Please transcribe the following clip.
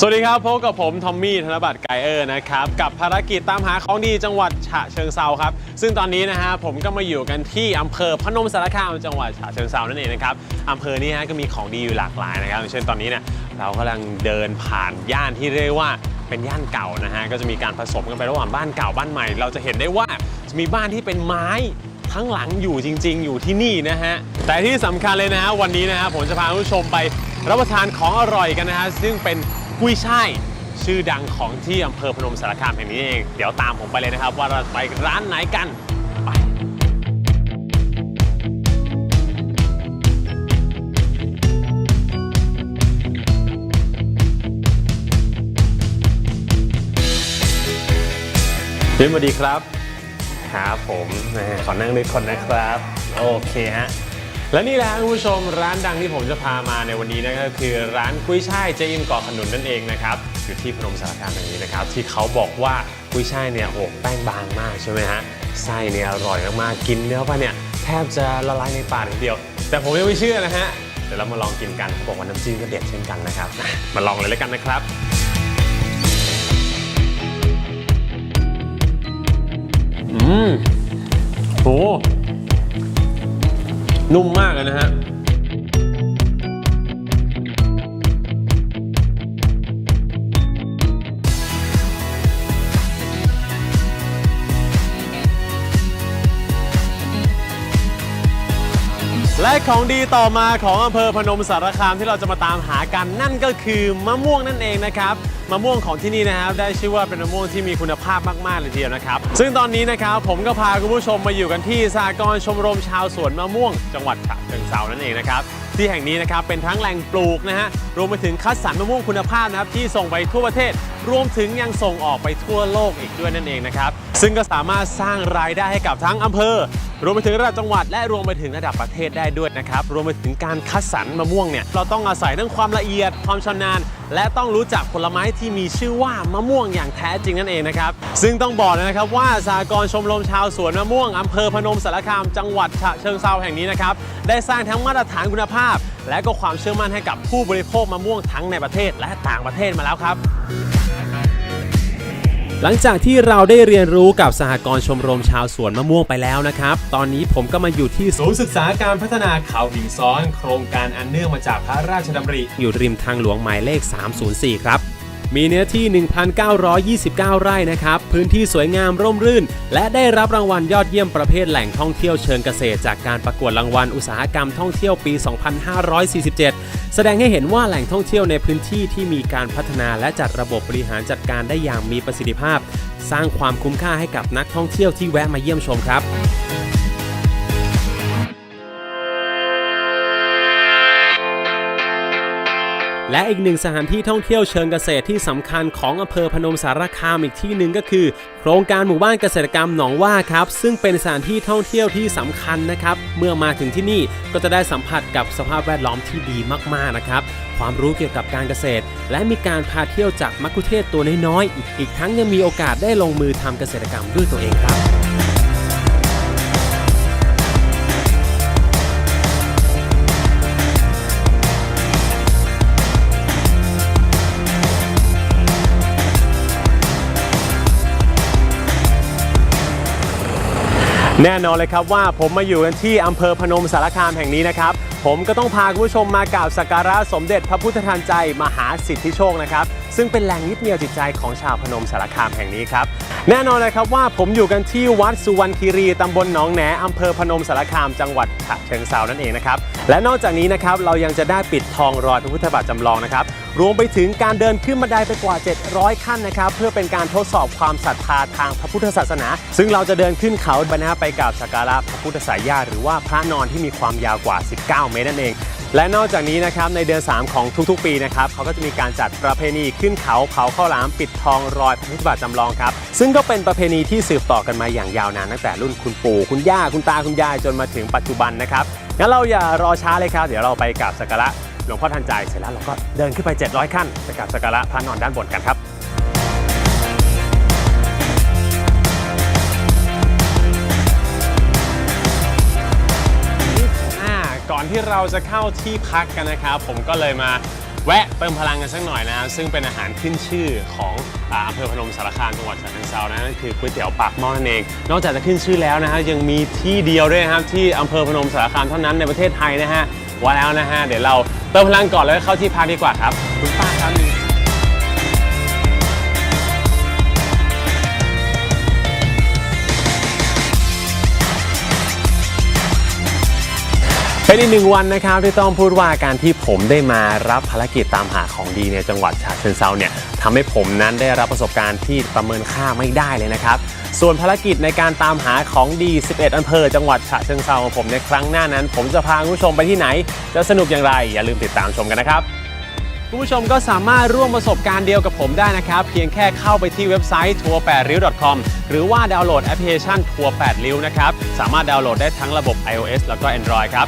สวัสดีครับพบกับผมทอมมี่ธนบัตรไกเออร์นะครับกับภารกิจตามหาของดีจังหวัดฉะเชิงเซาครับ ซึ่งตอนนี้นะฮะผมก็มาอยู่กันที่อำเภอพนมสารคามจังหวัดฉะเชิงเซานั่นเองนะครับอำเภอนี้ฮะก็มีของดีอยู่หลากหลายนะครับเช่นตอนนี้เนี่ยเรากำลังเดินผ่านย่านที่เรียกว่าเป็นย่านเก่านะฮะก็จะมีการผสมกันไประหว่างบ้านเก่าบ้านใหม่ เราจะเห็นได้ว่าจะมีบ้านที่เป็นไม้ทั้งหลังอยู่จริง ๆ อยู่ที่นี่นะฮะแต่ที่สำคัญเลยนะฮะวันนี้นะฮะผมจะพาผู้ชมไปรับประทานของอร่อยกันนะฮะซึ่งเป็น กุ้ยช่ายชื่อดังของที่อำเภอพนมสารคามแห่งนี้เอง เดี๋ยวตามผมไปเลยนะครับ ว่าเราไปร้านไหนกัน ไป สวัสดีครับ ครับผมแหมขอนั่งด้วยคนนะครับ โอเคฮะ และนี่แหละคุณผู้ชมร้านดังที่ผมจะพามาในวันนี้นะก็คือร้านกุ้ยช่ายเจอิมเกาะขนุนนั่นเองนะครับอยู่ที่พนมสารคามแห่งนี้นะครับที่เขาบอกว่ากุ้ยช่ายเนี่ยโอ้แป้งบางมากใช่ไหมฮะไส้เนี่ยอร่อยมากๆกินเนื้อปลาเนี่ยแทบจะละลายในปากทีเดียว แต่ผมยังไม่เชื่อนะฮะเดี๋ยวเรามาลองกินกันเขาบอกว่าน้ำจิ้มก็เด็ดเช่นกันนะครับมาลองเลยแล้วกันนะครับอืมโห นุ่มมากเลยนะฮะ และของดีต่อมาของอำเภอพนมสารคามที่เราจะมาตามหากันนั่นก็คือมะม่วงนั่นเองนะครับมะม่วงของที่นี่นะครับได้ชื่อว่าเป็นมะม่วงที่มีคุณภาพมากๆเลยทีเดียวนะครับซึ่งตอนนี้นะครับผมก็พาคุณผู้ชมมาอยู่กันที่สากรชมรมชาวสวนมะม่วง จังหวัดฉะเชิงเทรานั่นเองนะครับ ที่แห่งนี้นะครับเป็นทั้งแหล่งปลูกนะฮะรวมไปถึงคัดสรรมะม่วงคุณภาพนะครับที่ส่งไปทั่วประเทศ รวมถึงยังส่งออกไปทั่วโลกอีกด้วยนั่นเองนะครับซึ่งก็สามารถสร้างรายได้ให้กับทั้งอำเภอ รวมไปถึงระดับจังหวัด และรวมไปถึงระดับประเทศได้ด้วยนะครับรวมไปถึงการคัดสรรมะม่วงเนี่ยเราต้องอาศัยเรื่องความละเอียดความชำนาญ และต้องรู้จักผลไม้ที่มีชื่อว่ามะม่วงอย่างแท้จริงนั่นเองนะครับ ซึ่งต้องบอกเลยนะครับว่าสากรชมรมชาวสวนมะม่วงอำเภอพนมสารคามจังหวัดฉะเชิงเซาแห่งนี้นะครับ ได้สร้างทั้งมาตรฐานคุณภาพ และก็ความเชื่อมั่นให้กับผู้บริโภคมะม่วงทั้งในประเทศและต่างประเทศมาแล้วครับ หลังจากที่เราได้เรียนรู้กับสหกรณ์ชมรมชาวสวนมะม่วงไปแล้วนะครับ ตอนนี้ผมก็มาอยู่ที่ศูนย์ศึกษาการพัฒนาเขาหินซ้อน โครงการอันเนื่องมาจากพระราชดำริ อยู่ริมทางหลวงหมายเลข 304 ครับ มีเนื้อที่ 1,929 ไร่นะครับ พื้นที่สวยงามร่มรื่น และได้รับรางวัลยอดเยี่ยมประเภทแหล่งท่องเที่ยวเชิงเกษตร จากการประกวดรางวัลอุตสาหกรรมท่องเที่ยวปี 2547 แสดงให้เห็นว่าแหล่งท่องเที่ยวในพื้นที่ที่มีการพัฒนาและจัดระบบบริหารจัดการได้อย่างมีประสิทธิภาพ สร้างความคุ้มค่าให้กับนักท่องเที่ยวที่แวะมาเยี่ยมชมครับ และอีกหนึ่งสถานที่ท่องเที่ยวเชิงเกษตรที่สำคัญของอำเภอพนมสารคามอีกที่หนึ่งก็คือ โครงการหมู่บ้านเกษตรกรรมหนองว่าครับ ซึ่งเป็นสถานที่ท่องเที่ยวที่สำคัญนะครับ เมื่อมาถึงที่นี่ก็จะได้สัมผัสกับสภาพแวดล้อมที่ดีมากๆนะครับ ความรู้เกี่ยวกับการเกษตร และมีการพาเที่ยวจากมักคุเทศตัวน้อยๆอีกอีกทั้งยังมีโอกาสได้ลงมือทำเกษตรกรรมด้วยตัวเองครับ แน่นอนเลยครับว่าผมมาอยู่กันที่อำเภอพนมสารคามแห่งนี้นะครับ ผมก็ต้องพาคุณผู้ชมมากราบสักการะสมเด็จพระพุทธทานใจ มหาสิทธิโชคนะครับ ซึ่งเป็นแหล่งยึดเหนี่ยวจิตใจของชาวพนมสารคามแห่งนี้ครับ แน่นอนเลยครับว่าผมอยู่กันที่วัดสุวรรณคีรีตำบลหนองแหนอำเภอพนมสารคามจังหวัดฉะเชิงเซานั่นเองนะครับและนอกจากนี้นะครับเรายังจะได้ปิดทองรอยพระพุทธบาทจำลองนะครับ รวมไปถึงการเดินขึ้นบันไดไปกว่า 700 ขั้นนะครับ เพื่อเป็นการทดสอบความศรัทธาทางพระพุทธศาสนา ซึ่งเราจะเดินขึ้นเขาบรรณาไปกราบสักการะพระพุทธสายญาติหรือว่าพระนอนที่มีความยาวกว่า 19 เมตรนั่นเอง และนอกจากนี้นะครับในเดือน 3 ของทุกๆ ปีนะครับเขาก็จะมีการจัดประเพณีขึ้นเขาเผาข้าวหลามปิดทองรอยพระพุทธบาทจำลองครับซึ่งก็เป็นประเพณีที่สืบต่อกันมาอย่างยาวนานตั้งแต่รุ่นคุณปู่คุณย่าคุณตาคุณยายจนมาถึงปัจจุบันนะครับงั้นเราอย่ารอช้าเลยครับ เดี๋ยวเราไปกราบสักการะ หลวงพ่อทันใจเสร็จแล้วเราก็เดินขึ้นไป 700 ขั้นไปกราบสักการะพระนอนด้านบนกันครับอ่าก่อนที่เราจะเข้าที่พักกันนะครับ ผมก็เลยมาแวะเติมพลังกันสักหน่อยนะซึ่งเป็นอาหารขึ้นชื่อของอาอำเภอพนมสารคามจังหวัดฉะเชิงเทรานะนั่นคือก๋วยเตี๋ยวปากหม้อนั่นเอง นอกจากจะขึ้นชื่อแล้วนะฮะยังมีที่เดียวด้วยนะครับที่อำเภอพนมสารคามเท่านั้นในประเทศไทยนะฮะ ว่าแล้วนะฮะเดี๋ยวเราเติมพลังก่อนแล้วเข้าที่พักดีกว่าครับ คุณป้าครับ เป็นอีกหนึ่งวันนะครับที่ต้องพูดว่าการที่ผมได้มารับภารกิจตามหาของดีในจังหวัดฉะเชิงเซาเนี่ยทำให้ผมนั้นได้รับประสบการณ์ที่ประเมินค่าไม่ได้เลยนะครับ ส่วนภารกิจในการตามหาของดี 11 อำเภอ จังหวัดฉะเชิงเซาของผมในครั้งหน้านั้น ผมจะพาคุณผู้ชมไปที่ไหน จะสนุกอย่างไร อย่าลืมติดตามชมกันนะครับคุณผู้ชมก็สามารถร่วมประสบการณ์เดียวกับผมได้นะครับ เพียงแค่เข้าไปที่เว็บไซต์ทัวร์8ริ้ว .com หรือว่าดาวน์โหลดแอปพลิเคชันทัวร์8ริ้วนะครับ สามารถดาวน์โหลดได้ทั้งระบบ iOS แล้วก็ Android ครับ